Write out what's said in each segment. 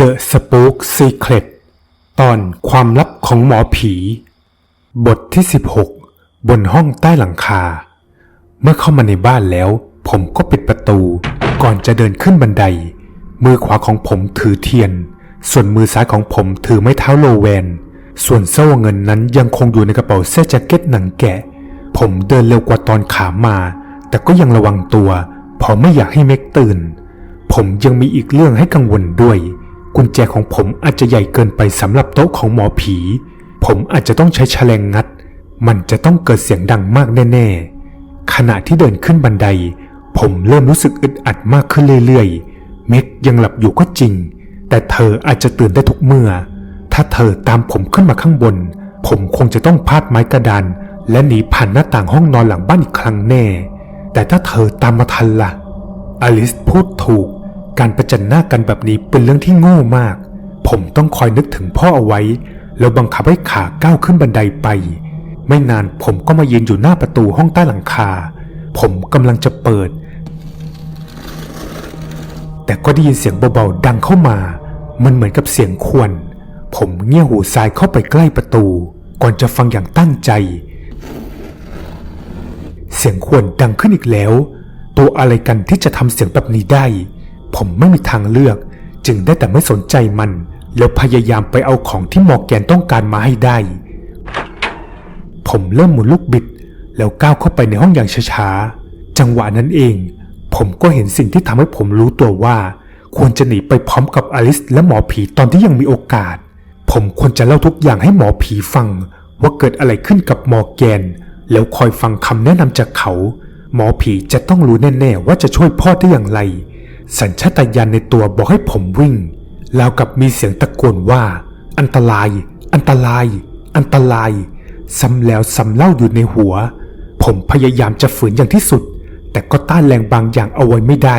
The Spook Secret ตอนความลับของหมอผี บทที่ 16 บนห้องใต้หลังคา เมื่อเข้ามาในบ้านแล้ว ผมก็ปิดประตู ก่อนจะเดินขึ้นบันได มือขวาของผมถือเทียน ส่วนมือซ้ายของผมถือไม้เท้าโลแวน ส่วนโซ่เงินนั้นยังคงอยู่ในกระเป๋าเสื้อแจ็คเก็ตหนังแกะ ผมเดินเร็วกว่าตอนขามา แต่ก็ยังระวังตัวเพราะไม่อยากให้เม็กตื่น ผมยังมีอีกเรื่องให้กังวลด้วย กุญแจของผมอาจจะใหญ่เกินไปสำหรับโต๊ะของหมอผี ผมอาจจะต้องใช้แฉลงงัด มันจะต้องเกิดเสียงดังมากแน่ๆ ขณะที่เดินขึ้นบันได ผมเริ่มรู้สึกอึดอัดมากขึ้นเรื่อยๆ เม็กยังหลับอยู่ก็จริง แต่เธออาจจะตื่นได้ทุกเมื่อ ถ้าเธอตามผมขึ้นมาข้างบน ผมคงจะต้องพาดไม้กระดาน และหนีผ่านหน้าต่างห้องนอนหลังบ้านอีกครั้งแน่ แต่ถ้าเธอตามมาทันล่ะ อลิสพูดถูก การประจันหน้ากันแบบนี้เป็นเรื่องที่โง่มาก ผมต้องคอยนึกถึงพ่อเอาไว้ แล้วบังคับให้ขาก้าวขึ้นบันไดไป ไม่นานผมก็มายืนอยู่หน้าประตูห้องใต้หลังคา ผมกำลังจะเปิด แต่ก็ได้ยินเสียงเบาๆดังเข้ามา มันเหมือนกับเสียงควรผมเงี่ยหูซ้ายเข้าไปใกล้ประตู ก่อนจะฟังอย่างตั้งใจ เสียงควรดังขึ้นอีกแล้ว ตัวอะไรกันที่จะทำเสียงแบบนี้ได้ ผมไม่มีทางเลือก จึงได้แต่ไม่สนใจมัน แล้วพยายามไปเอาของที่มอร์แกนต้องการมาให้ได้ ผมเริ่มหมุนลูกบิด แล้วก้าวเข้าไปในห้องอย่างช้าๆ จังหวะนั้นเอง ผมก็เห็นสิ่งที่ทำให้ผมรู้ตัวว่า ควรจะหนีไปพร้อมกับอลิสและหมอผีตอนที่ยังมีโอกาส ผมควรจะเล่าทุกอย่างให้หมอผีฟัง ว่าเกิดอะไรขึ้นกับมอร์แกน แล้วคอยฟังคำแนะนำจากเขา หมอผีจะต้องรู้แน่ๆว่าจะช่วยพ่อได้อย่างไร สัญชาตญาณในตัวบอกให้ผมวิ่งแล้วกับมีเสียงตะโกนว่า อันตราย อันตราย อันตราย ซ้ำแล้วซ้ำเล่าอยู่ในหัว ผมพยายามจะฝืนอย่างที่สุด แต่ก็ต้านแรงบางอย่างเอาไว้ไม่ได้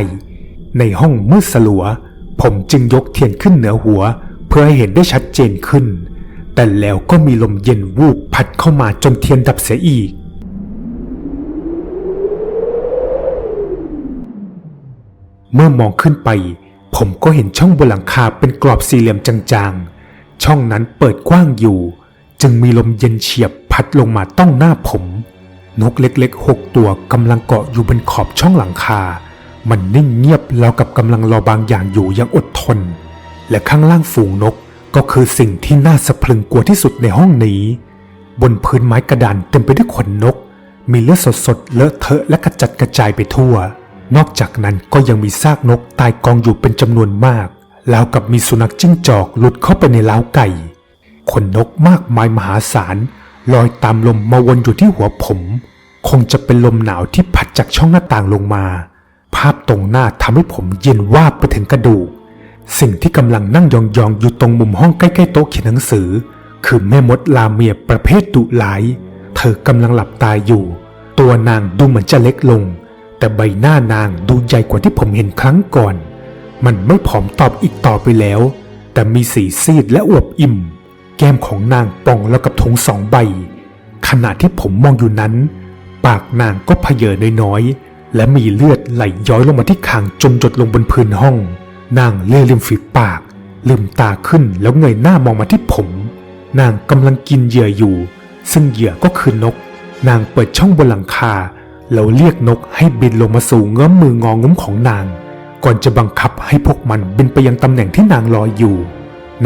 ในห้องมืดสลัว ผมจึงยกเทียนขึ้นเหนือหัว เพื่อให้เห็นได้ชัดเจนขึ้น แต่แล้วก็มีลมเย็นวูบพัดเข้ามาจนเทียนดับเสียอีก เมื่อมองขึ้นไป ผมก็เห็นช่องบนหลังคาเป็นกรอบสี่เหลี่ยมจางๆ ช่องนั้นเปิดกว้างอยู่ จึงมีลมเย็นเฉียบพัดลงมาต้องหน้าผม นกเล็กๆหกตัวกำลังเกาะอยู่บนขอบช่องหลังคา มันนิ่งเงียบแล้วกับกำลังรอบางอย่างอยู่อยังอดทน และข้างล่างฝูงนกก็คือสิ่งที่น่าสะพรึงกลัวที่สุดในห้องนี้ บนพื้นไม้กระดานเต็มไปด้วยขนนก มีเลือดสดๆเลอะเทอะและกระจัดกระจายไปทั่ว นอกจากนั้นก็ยังมีซากนกตายกองอยู่เป็นจำนวนมากแล้วกับมีสุนัขจิ้งจอกหลุดเข้าไปในเล้าไก่ขนนกมากมายมหาศาลลอยตามลมมาวนอยู่ที่หัวผม คงจะเป็นลมหนาวที่พัดจากช่องหน้าต่างลงมา ภาพตรงหน้าทำให้ผมเย็นวาบไปถึงกระดูก สิ่งที่กำลังนั่งยองๆ อยู่ตรงมุมห้องใกล้ๆโต๊ะเขียนหนังสือ คือแม่มดลาเมียประเภทดุร้าย เธอกำลังหลับตาอยู่ ตัวนางดูเหมือนจะเล็กลง แต่ใบหน้านางดูใหญ่กว่าที่ผมเห็นครั้งก่อน มันไม่ผอมตอบอีกต่อไปแล้ว แต่มีสีซีดและอวบอิ่ม แก้มของนางป่องแล้วกับถุงสองใบ ขณะที่ผมมองอยู่นั้น ปากนางก็เพเยอน้อยๆ และมีเลือดไหลย้อยลงมาที่คางจนหยดลงบนพื้นห้อง นางเลื่อยริมฝีปาก ลืมตาขึ้นแล้วเงยหน้ามองมาที่ผม นางกำลังกินเหยื่ออยู่ ซึ่งเหยื่อก็คือนก นางเปิดช่องบนหลังคา แล้วเรียกนกให้บินลงมาสู่เงื้อมมืององุ้มของนาง ก่อนจะบังคับให้พวกมันบินไปยังตำแหน่งที่นางลอยอยู่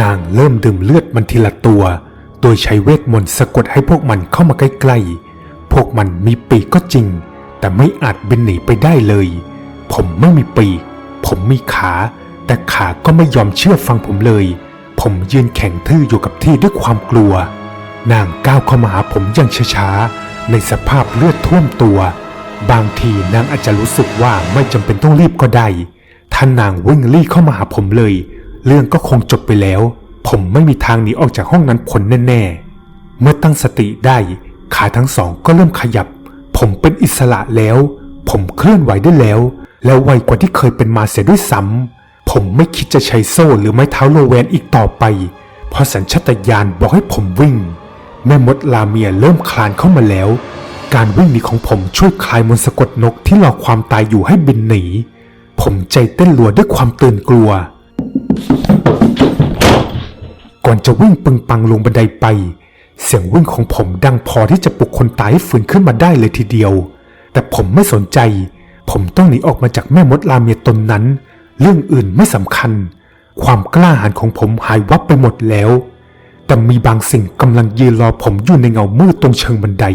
นางเริ่มดื่มเลือดมันทีละตัว โดยใช้เวทมนต์สะกดให้พวกมันเข้ามาใกล้ๆ พวกมันมีปีกก็จริง แต่ไม่อาจบินหนีไปได้เลย ผมไม่มีปีก ผมมีขา แต่ขาก็ไม่ยอมเชื่อฟังผมเลย ผมยืนแข็งทื่ออยู่กับที่ด้วยความกลัว นางก้าวเข้ามาหาผมอย่างช้าๆในสภาพเลือดท่วมตัว บางทีนางอาจจะรู้สึกว่าไม่จำเป็นต้องรีบก็ได้ถ้านางวิ่งลี่เข้ามาหาผมเลย เรื่องก็คงจบไปแล้ว ผมไม่มีทางหนีออกจากห้องนั้นผลแน่ๆ เมื่อตั้งสติได้ขาทั้งสองก็เริ่มขยับ ผมเป็นอิสระแล้ว ผมเคลื่อนไหวได้แล้ว แล้วไวกว่าที่เคยเป็นมาเสียด้วยซ้ำผมไม่คิดจะใช้โซ่หรือไม้เท้าโลแวนอีกต่อไป เพราะสัญชาตญาณบอกให้ผมวิ่ง แม่มดลาเมียเริ่มคลานเข้ามาแล้ว การวิ่งหนีของผมช่วยคลายมนต์สะกดนกที่รอความตายอยู่ให้บินหนี ผมใจเต้นรัวด้วยความตื่นกลัว ก่อนจะวิ่งปึงปังลงบันไดไป เสียงวิ่งของผมดังพอที่จะปลุกคนตายให้ฟื้นขึ้นมาได้เลยทีเดียว แต่ผมไม่สนใจ ผมต้องหนีออกมาจากแม่มดลาเมียตนนั้น เรื่องอื่นไม่สำคัญ ความกล้าหาญของผมหายวับไปหมดแล้ว แต่มีบางสิ่งกำลังยืนรอผมอยู่ในเงามืดตรงเชิงบันได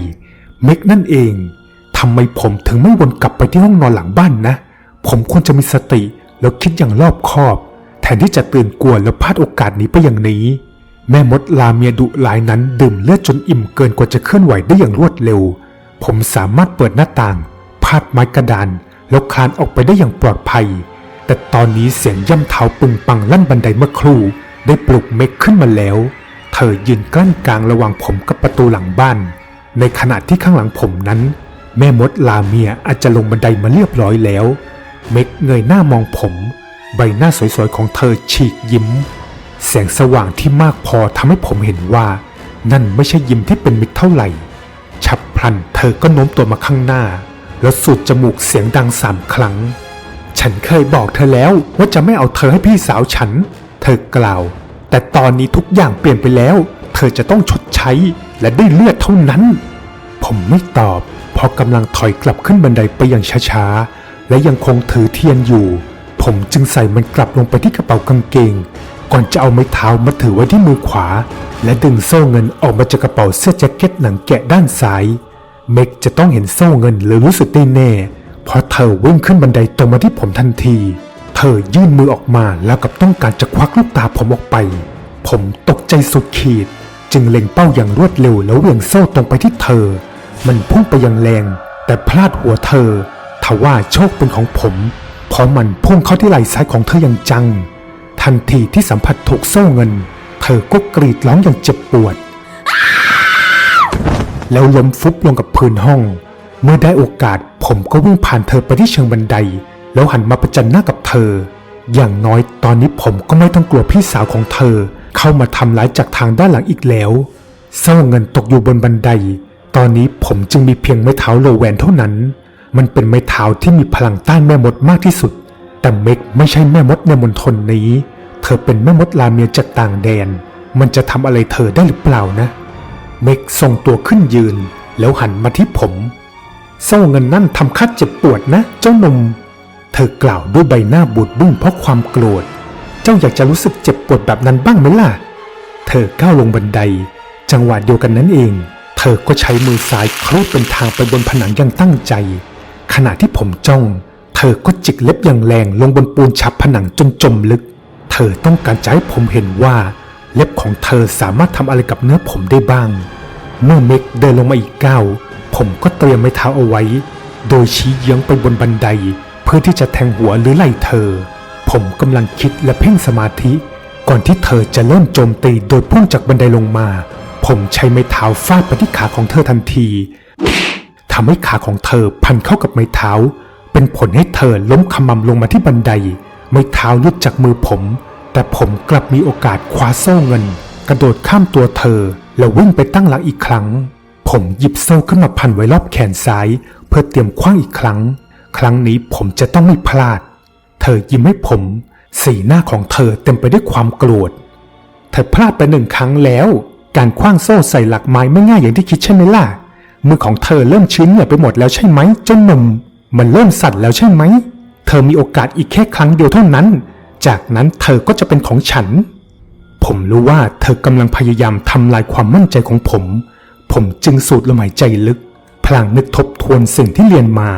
เมกนั่นเองทำไมผมถึงไม่วนกลับไปที่ห้องนอนหลังบ้านนะ ผมควรจะมีสติแล้วคิดอย่างรอบคอบ แทนที่จะตื่นกลัวแล้วพลาดโอกาสนี้ไปอย่างนี้ แม่มดลาเมียดุหลายนั้นดื่มเลือดจนอิ่มเกินกว่าจะเคลื่อนไหวได้อย่างรวดเร็ว ผมสามารถเปิดหน้าต่างพาดไม้กระดาน แล้วคลานออกไปได้อย่างปลอดภัย แต่ตอนนี้เสียงย่ำเท้าปึงปังลั่นบันไดเมื่อครู่ ได้ปลุกเมกขึ้นมาแล้ว เธอยืนกลั้นกลางระหว่างผมกับประตูหลังบ้าน ในขณะที่ข้างหลังผมนั้น แม่มดลาเมียอาจจะลงบันไดมาเรียบร้อยแล้ว เมกเงยหน้ามองผม ใบหน้าสวยๆของเธอฉีกยิ้ม แสงสว่างที่มากพอทำให้ผมเห็นว่า นั่นไม่ใช่ยิ้มที่เป็นมิตรเท่าไหร่ ฉับพลันเธอก็โน้มตัวมาข้างหน้า แล้วสูดจมูกเสียงดังสามครั้ง ฉันเคยบอกเธอแล้วว่าจะไม่เอาเธอให้พี่สาวฉัน เธอกล่าว แต่ตอนนี้ทุกอย่างเปลี่ยนไปแล้ว เธอจะต้องชดใช้ และได้เลือดเท่านั้น ผมไม่ตอบเพราะกำลังถอยกลับขึ้นบันไดไปอย่างช้าๆ และยังคงถือเทียนอยู่ ผมจึงใส่มันกลับลงไปที่กระเป๋ากางเกง ก่อนจะเอาไม้เท้ามาถือไว้ที่มือขวา และดึงโซ่เงินออกมาจากกระเป๋าเสื้อแจ็คเก็ตหนังแกะด้านซ้าย เมกจะต้องเห็นโซ่เงินหรือรู้สึกได้แน่เพราะเธอวิ่งขึ้นบันไดตรงมาที่ผมทันที เธอยื่นมือออกมาแล้วกับต้องการจะควักลูกตาผมออกไป ผมตกใจสุดขีด จึงเล็งเป้าอย่างรวดเร็วแล้วเหวี่ยงโซ่ตรงไปที่เธอ มันพุ่งไปอย่างแรง แต่พลาดหัวเธอทว่าโชคเป็นของผมเพราะมันพุ่งเข้าที่ไหล่ซ้ายของเธออย่างจัง ทันทีที่สัมผัสถูกโซ่เงิน เธอก็กรีดร้องอย่างเจ็บปวด แล้วล้มฟุบลงกับพื้นห้อง เมื่อได้โอกาสผมก็วิ่งผ่านเธอไปที่เชิงบันได แล้วหันมาประจันหน้ากับเธอ อย่างน้อยตอนนี้ผมก็ไม่ต้องกลัวพี่สาวของเธอ เข้ามาทำร้ายจากทางด้านหลังอีกแล้วโซ่เงินตกอยู่บนบันได ตอนนี้ผมจึงมีเพียงไม้เท้าโลแวนเท่านั้น มันเป็นไม้เท้าที่มีพลังต้านแม่มดมากที่สุด แต่เมกไม่ใช่แม่มดในมณฑลนี้ เธอเป็นแม่มดลาเมียจากต่างแดน มันจะทำอะไรเธอได้หรือเปล่านะ เมกทรงตัวขึ้นยืน แล้วหันมาที่ผมโซ่เงินนั่นทำคัดเจ็บปวดนะ เจ้าหนุ่ม เธอกล่าวด้วยใบหน้าบูดบึ้งเพราะความโกรธ เจ้าอยากจะรู้สึกเจ็บปวดแบบนั้นบ้างไหมล่ะ เธอก้าวลงบันได จังหวะเดียวกันนั้นเอง เธอก็ใช้มือซ้ายครูดเป็นทางไปบนผนังอย่างตั้งใจ ขณะที่ผมจ้อง เธอก็จิกเล็บอย่างแรงลงบนปูนฉับผนังจนจมลึก เธอต้องการจะให้ผมเห็นว่า เล็บของเธอสามารถทำอะไรกับเนื้อผมได้บ้าง เมื่อเมกเดินลงมาอีกก้าวผมก็เตรียมไม้เท้าเอาไว้ โดยชี้เยื้องไปบนบันได เพื่อที่จะแทงหัวหรือไหล่เธอ ผมกำลังคิดและเพ่งสมาธิ ก่อนที่เธอจะเริ่มโจมตีโดยพุ่งจากบันไดลงมา ผมใช้ไม้เท้าฟาดไปที่ขาของเธอทันทีทำให้ขาของเธอพันเข้ากับไม้เท้า เป็นผลให้เธอล้มขมำลงมาที่บันได ไม้เท้าลุดจากมือผม แต่ผมกลับมีโอกาสคว้าโซ่เงิน กระโดดข้ามตัวเธอ แล้ววิ่งไปตั้งหลักอีกครั้ง ผมหยิบโซ่ขึ้นมาพันไว้รอบแขนซ้าย เพื่อเตรียมคว้างอีกครั้ง ครั้งนี้ผมจะต้องไม่พลาด เธอยิ้มให้ผม สีหน้าของเธอเต็มไปด้วยความโกรธ เธอพลาดไปหนึ่งครั้งแล้ว การคว้างโซ่ใส่หลักไม้ไม่ง่ายอย่างที่คิดใช่ไหมล่ะ มือของเธอเริ่มชื้นเหงื่อไปหมดแล้วใช่ไหมเจ้าหนุ่ม มันเริ่มสั่นแล้วใช่ไหม เธอมีโอกาสอีกแค่ครั้งเดียวเท่านั้น จากนั้นเธอก็จะเป็นของฉัน ผมรู้ว่าเธอกำลังพยายามทำลายความมั่นใจของผม ผมจึงสูดลมหายใจลึก พลางนึกทบทวนสิ่งที่เรียนมา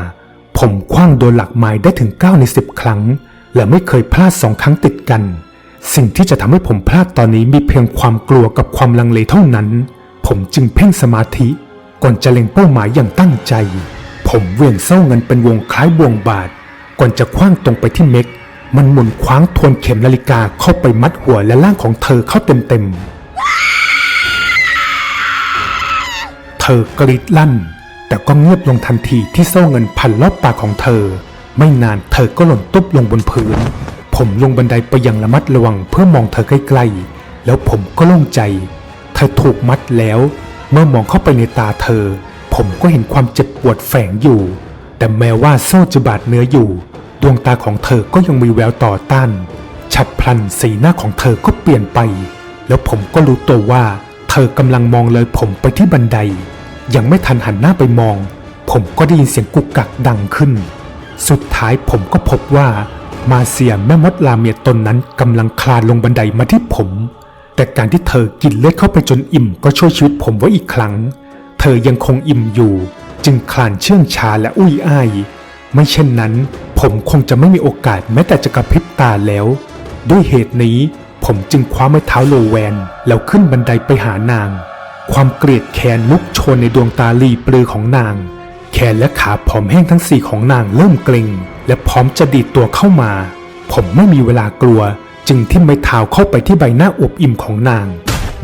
ผมคว้างโดนหลักไม้ได้ถึง 9 ใน 10 ครั้ง และไม่เคยพลาดสองครั้งติดกัน สิ่งที่จะทำให้ผมพลาดตอนนี้มีเพียงความกลัวกับความลังเลเท่านั้น ผมจึงเพ่งสมาธิ ก่อนจะเล็งเป้าหมายอย่างตั้งใจ ผมเวียงเส้าเงินเป็นวงคล้ายวงบาท ก่อนจะคว้างตรงไปที่เม็ก มันหมุนคว้างทวนเข็มนาฬิกาเข้าไปมัดหัวและล่างของเธอเข้าเต็มๆเธอกรีดลั่น แต่ก็เงียบลงทันทีที่โซ่เงินพันรอบปากของเธอ ไม่นานเธอก็หล่นตุ๊บลงบนพื้น ผมลงบันไดไปอย่างระมัดระวังเพื่อมองเธอใกล้ๆ แล้วผมก็โล่งใจ เธอถูกมัดแล้ว เมื่อมองเข้าไปในตาเธอ ผมก็เห็นความเจ็บปวดแฝงอยู่ แต่แม้ว่าโซ่จะบาดเนื้ออยู่ ดวงตาของเธอก็ยังมีแววต่อต้าน ฉับพลันสีหน้าของเธอก็เปลี่ยนไป แล้วผมก็รู้ตัวว่า เธอกำลังมองเลยผมไปที่บันได ยังไม่ทันหันหน้าไปมอง ผมก็ได้ยินเสียงกุกกักดังขึ้น สุดท้ายผมก็พบว่ามาเซียแม่มดลาเมียตนนั้นกำลังคลานลงบันไดมาที่ผม แต่การที่เธอกินเลือดเข้าไปจนอิ่มก็ช่วยชีวิตผมไว้อีกครั้ง เธอยังคงอิ่มอยู่ จึงคลานเชื่องช้าและอุ้ยอ้าย ไม่เช่นนั้น ผมคงจะไม่มีโอกาสแม้แต่จะกระพริบตาแล้ว ด้วยเหตุนี้ผมจึงคว้าไม้เท้าโลแวนแล้วขึ้นบันไดไปหานาง ความเกลียดแค้นลุกโชนในดวงตาลีปลือของนาง แขนและขาผอมแห้งทั้งสี่ของนางเริ่มเกร็ง และพร้อมจะดีดตัวเข้ามา ผมไม่มีเวลากลัว จึงทิ่มไม้เท้าเข้าไปที่ใบหน้าอวบอิ่มของนาง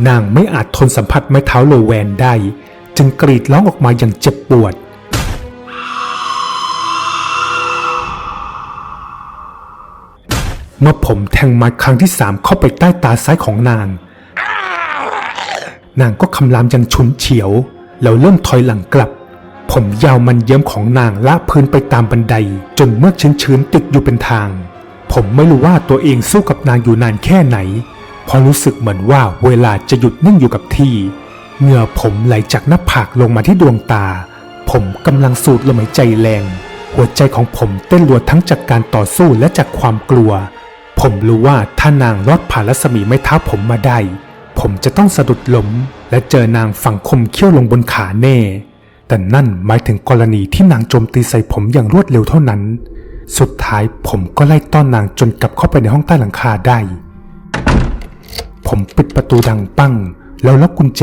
นางไม่อาจทนสัมผัสไม้เท้าโลแวนได้ จึงกรีดร้องออกมาอย่างเจ็บปวดเมื่อผมแทงไม้ครั้งที่สามเข้าไปใต้ตาซ้ายของนาง นางก็คำรามอย่างฉุนเฉียว แล้วเริ่มถอยหลังกลับ ผมยาวมันเยิ้มของนางละพื้นไปตามบันได จนเมื่อกชื้นๆติดอยู่เป็นทาง ผมไม่รู้ว่าตัวเองสู้กับนางอยู่นานแค่ไหนพราะรู้สึกเหมือนว่าเวลาจะหยุดนิ่งอยู่กับที่ เหงื่อผมไหลจากหน้าผากลงมาที่ดวงตา ผมกำลังสูดลมหายใจแรง หัวใจของผมเต้นรัวทั้งจากการต่อสู้และจากความกลัว ผมรู้ว่าถ้านางรอดผ่านรัศมีไม้เท้าผมมาได้ ผมจะต้องสะดุดล้มและเจอนางฝังคมเขี้ยวลงบนขาแน่ แต่นั่นหมายถึงกรณีที่นางโจมตีใส่ผมอย่างรวดเร็วเท่านั้น สุดท้ายผมก็ไล่ต้อนนางจนกลับเข้าไปในห้องใต้หลังคาได้ ผมปิดประตูดังปั้ง แล้วล็อกกุญแจ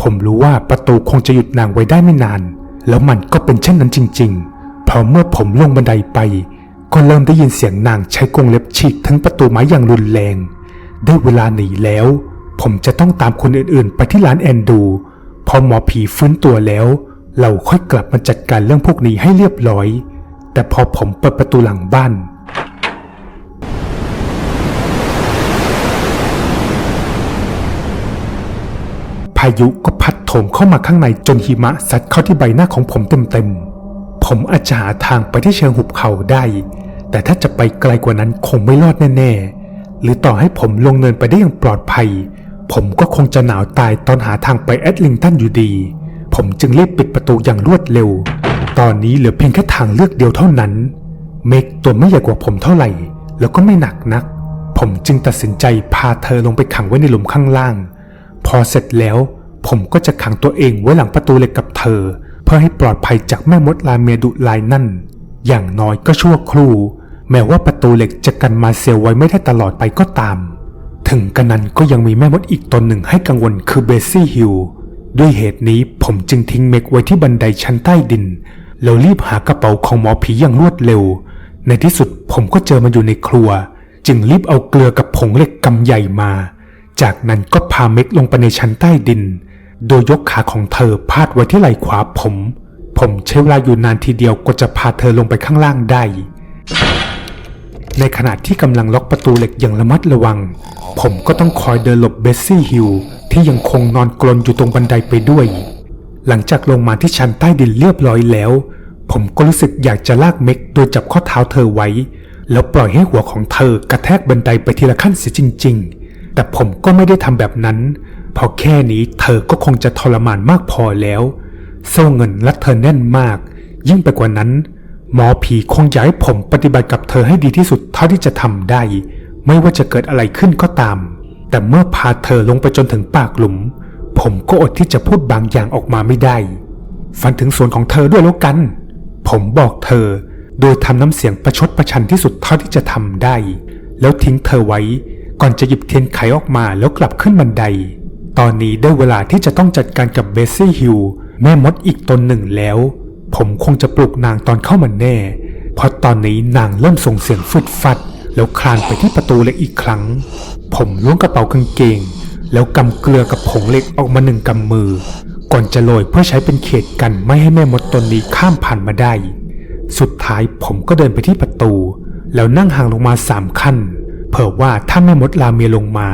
ผมรู้ว่าประตูคงจะหยุดนางไว้ได้ไม่นาน แล้วมันก็เป็นเช่นนั้นจริงๆ เพราะเมื่อผมลงบันไดไป ก็เริ่มได้ยินเสียงนางใช้กรงเล็บฉีกทั้งประตูไม้อย่างรุนแรง ได้เวลาหนีแล้ว ผมจะต้องตามคนอื่นๆ ไปที่ร้านแอนดูพอหมอผีฟื้นตัวแล้ว เราค่อยกลับมาจัดการเรื่องพวกนี้ให้เรียบร้อย แต่พอผมเปิดประตูหลังบ้าน พายุก็พัดโถมเข้ามาข้างในจนหิมะซัดเข้าที่ใบหน้าของผมเต็มๆ ผมอาจจะหาทางไปที่เชิงหุบเขาได้ แต่ถ้าจะไปไกลกว่านั้นคงไม่รอดแน่ๆ หรือต่อให้ผมลงเนินไปได้อย่างปลอดภัย ผมก็คงจะหนาวตายตอนหาทางไปแอดลิงตันอยู่ดี ผมจึงรีบปิดประตูอย่างรวดเร็ว ตอนนี้เหลือเพียงแค่ทางเลือกเดียวเท่านั้น เมกตัวไม่ใหญ่กว่าผมเท่าไหร่ แล้วก็ไม่หนักนัก ผมจึงตัดสินใจพาเธอลงไปขังไว้ในหลุมข้างล่าง พอเสร็จแล้ว ผมก็จะขังตัวเองไว้หลังประตูเหล็กกับเธอ เพื่อให้ปลอดภัยจากแม่มดลาเมียดุลายนั่น อย่างน้อยก็ชั่วครู่ แม้ว่าประตูเหล็กจะกันมาเซลไว้ไม่ได้ตลอดไปก็ตาม ถึงกระนั้นก็ยังมีแม่มดอีกตนหนึ่งให้กังวลคือเบสซี่ฮิลด้วยเหตุนี้ผมจึงทิ้งเมกไว้ที่บันไดชั้นใต้ดิน แล้วรีบหากระเป๋าของหมอผีอย่างรวดเร็ว ในที่สุดผมก็เจอมันอยู่ในครัว จึงรีบเอาเกลือกับผงเหล็กกำใหญ่มา จากนั้นก็พาเมกลงไปในชั้นใต้ดิน โดยยกขาของเธอพาดไว้ที่ไหล่ขวาผม ผมใช้เวลาอยู่นานทีเดียวก็จะพาเธอลงไปข้างล่างได้ ในขณะที่กำลังล็อกประตูเหล็กอย่างระมัดระวัง ผมก็ต้องคอยเดินหลบเบสซี่ฮิลที่ยังคงนอนกลนอยู่ตรงบันไดไปด้วย หลังจากลงมาที่ชั้นใต้ดินเรียบร้อยแล้ว ผมก็รู้สึกอยากจะลากเม็กโดยจับข้อเท้าเธอไว้ แล้วปล่อยให้หัวของเธอกระแทกบันไดไปทีละขั้นเสียจริง ๆ แต่ผมก็ไม่ได้ทำแบบนั้นเพราะแค่นี้เธอก็คงจะทรมานมากพอแล้ว โซ่เงินรัดเธอแน่นมาก ยิ่งไปกว่านั้น หมอผีคงอยากให้ผมปฏิบัติกับเธอให้ดีที่สุดเท่าที่จะทำได้ ไม่ว่าจะเกิดอะไรขึ้นก็ตาม แต่เมื่อพาเธอลงไปจนถึงปากหลุม ผมก็อดที่จะพูดบางอย่างออกมาไม่ได้ ฝันถึงส่วนของเธอด้วยแล้วกัน ผมบอกเธอ โดยทำน้ำเสียงประชดประชันที่สุดเท่าที่จะทำได้ แล้วทิ้งเธอไว้ ก่อนจะหยิบเทียนไขออกมาแล้วกลับขึ้นบันได ตอนนี้ได้เวลาที่จะต้องจัดการกับเบสซี่ฮิลแม่มดอีกตนหนึ่งแล้ว ผมคงจะปลุกนางตอนเข้ามาแน่ เพราะตอนนี้นางเริ่มส่งเสียงฟึดฟัด แล้วคลานไปที่ประตูเล็กอีกครั้ง ผมล้วงกระเป๋ากางเกง แล้วกำเกลือกับผงเหล็กออกมาหนึ่งกำมือ ก่อนจะโรยเพื่อใช้เป็นเขตกันไม่ให้แม่มดตนนี้ข้ามผ่านมาได้ สุดท้ายผมก็เดินไปที่ประตู แล้วนั่งห่างลงมาสามขั้น เผื่อว่าถ้าแม่มดลาเมียลงมา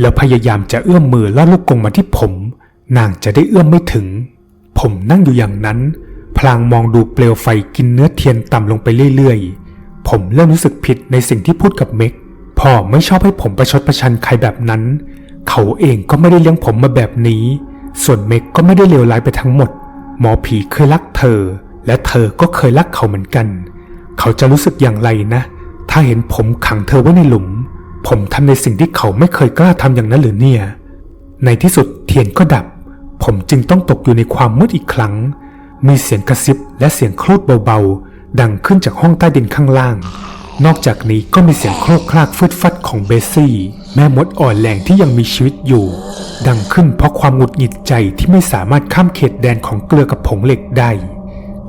แล้วพยายามจะเอื้อมมือล่อลูกกงมาที่ผม นางจะได้เอื้อมไม่ถึง ผมนั่งอยู่อย่างนั้น ลางมองดูเปลวไฟกินเนื้อเทียนต่ำลงไปเรื่อยๆ ผมเริ่มรู้สึกผิดในสิ่งที่พูดกับเม็ก พ่อไม่ชอบให้ผมประชดประชันใครแบบนั้น เขาเองก็ไม่ได้เลี้ยงผมมาแบบนี้ ส่วนเมกก็ไม่ได้เลวร้ายไปทั้งหมด หมอผีเคยรักเธอ และเธอก็เคยรักเขาเหมือนกัน เขาจะรู้สึกอย่างไรนะ ถ้าเห็นผมขังเธอไว้ในหลุม ผมทำในสิ่งที่เขาไม่เคยกล้าทำอย่างนั้นหรือเนี่ย ในที่สุดเทียนก็ดับ ผมจึงต้องตกอยู่ในความมืดอีกครั้ง มีเสียงกระซิบและเสียงครูดเบาๆ ดังขึ้นจากห้องใต้ดินข้างล่าง นอกจากนี้ก็มีเสียงโครกครากฟืดฟัดของเบสซี่ แม่มดอ่อนแรงที่ยังมีชีวิตอยู่ ดังขึ้นเพราะความหงุดหงิดใจที่ไม่สามารถข้ามเขตแดนของเกลือกับผงเหล็กได้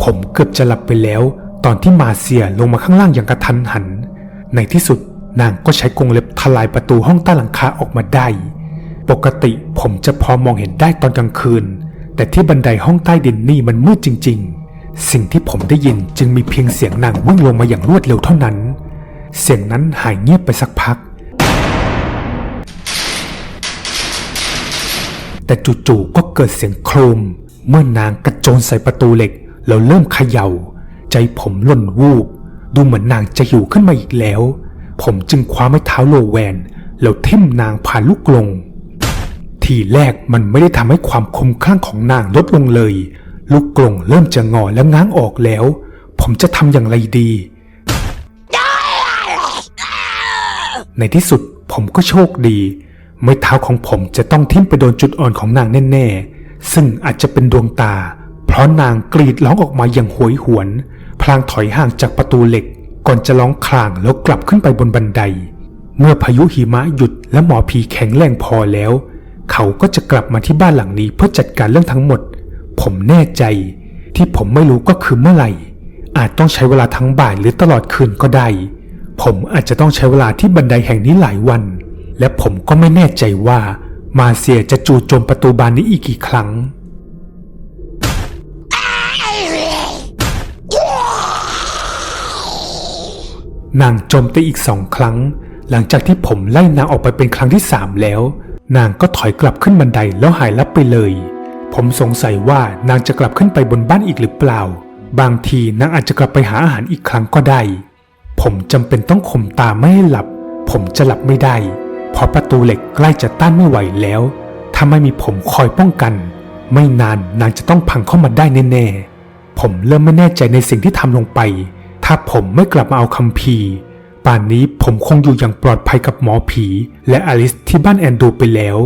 ผมเกือบจะหลับไปแล้ว ตอนที่มาเซียลงมาข้างล่างอย่างกระทันหัน ในที่สุดนางก็ใช้กรงเล็บทลายประตูห้องใต้หลังคาออกมาได้ ปกติผมจะพอมองเห็นได้ตอนกลางคืน แต่ที่บันไดห้องใต้ดินนี่มันมืดจริง ๆ สิ่งที่ผมได้ยินจึงมีเพียงเสียงนางวิ่งลงมาอย่างรวดเร็วเท่านั้น เสียงนั้นหายเงียบไปสักพัก แต่จู่ๆก็เกิดเสียงโครม เมื่อนางกระโจนใส่ประตูเหล็ก แล้วเริ่มเขยา่า ใจผมล่นวูบ ดูเหมือนนางจะหิวขึ้นมาอีกแล้ว ผมจึงคว้าไม้เท้าโลแวน แล้วทิ่มนางผ่านลูกกลง ทีแรกมันไม่ได้ทำให้ความคมคลั่งของนางลดลงเลย ลูกกลงเริ่มจะงอและง้างออกแล้ว ผมจะทำอย่างไรดี ในที่สุดผมก็โชคดี ไม้เท้าของผมจะต้องทิ่มไปโดนจุดอ่อนของนางแน่ๆ ซึ่งอาจจะเป็นดวงตา เพราะนางกรีดร้องออกมาอย่างโหยหวน พลางถอยห่างจากประตูเหล็ก ก่อนจะร้องคลางแล้วกลับขึ้นไปบนบันได เมื่อพายุหิมะหยุดและหมอผีแข็งแรงพอแล้ว เขาก็จะกลับมาที่บ้านหลังนี้เพื่อจัดการเรื่องทั้งหมด ผมแน่ใจ ที่ผมไม่รู้ก็คือเมื่อไหร่ อาจต้องใช้เวลาทั้งบ่ายหรือตลอดคืนก็ได้ ผมอาจจะต้องใช้เวลาที่บันไดแห่งนี้หลายวัน และผมก็ไม่แน่ใจว่า มาเซียจะจู่โจมประตูบานนี้อีกกี่ครั้งนางโจมตีอีกสองครั้ง หลังจากที่ผมไล่นางออกไปเป็นครั้งที่สามแล้ว นางก็ถอยกลับขึ้นบันไดแล้วหายลับไปเลย ผมสงสัยว่านางจะกลับขึ้นไปบนบ้านอีกหรือเปล่า บางทีนางอาจจะกลับไปหาอาหารอีกครั้งก็ได้ ผมจำเป็นต้องข่มตาไม่ให้หลับ ผมจะหลับไม่ได้ เพราะประตูเหล็กใกล้จะต้านไม่ไหวแล้ว ถ้าไม่มีผมคอยป้องกัน ไม่นานนางจะต้องพังเข้ามาได้แน่ๆ ผมเริ่มไม่แน่ใจในสิ่งที่ทำลงไป ถ้าผมไม่กลับมาเอาคัมภีร์ ป่านนี้ผมคงอยู่อย่างปลอดภัยกับหมอผี และอลิสที่บ้านแอนดูไปแล้ว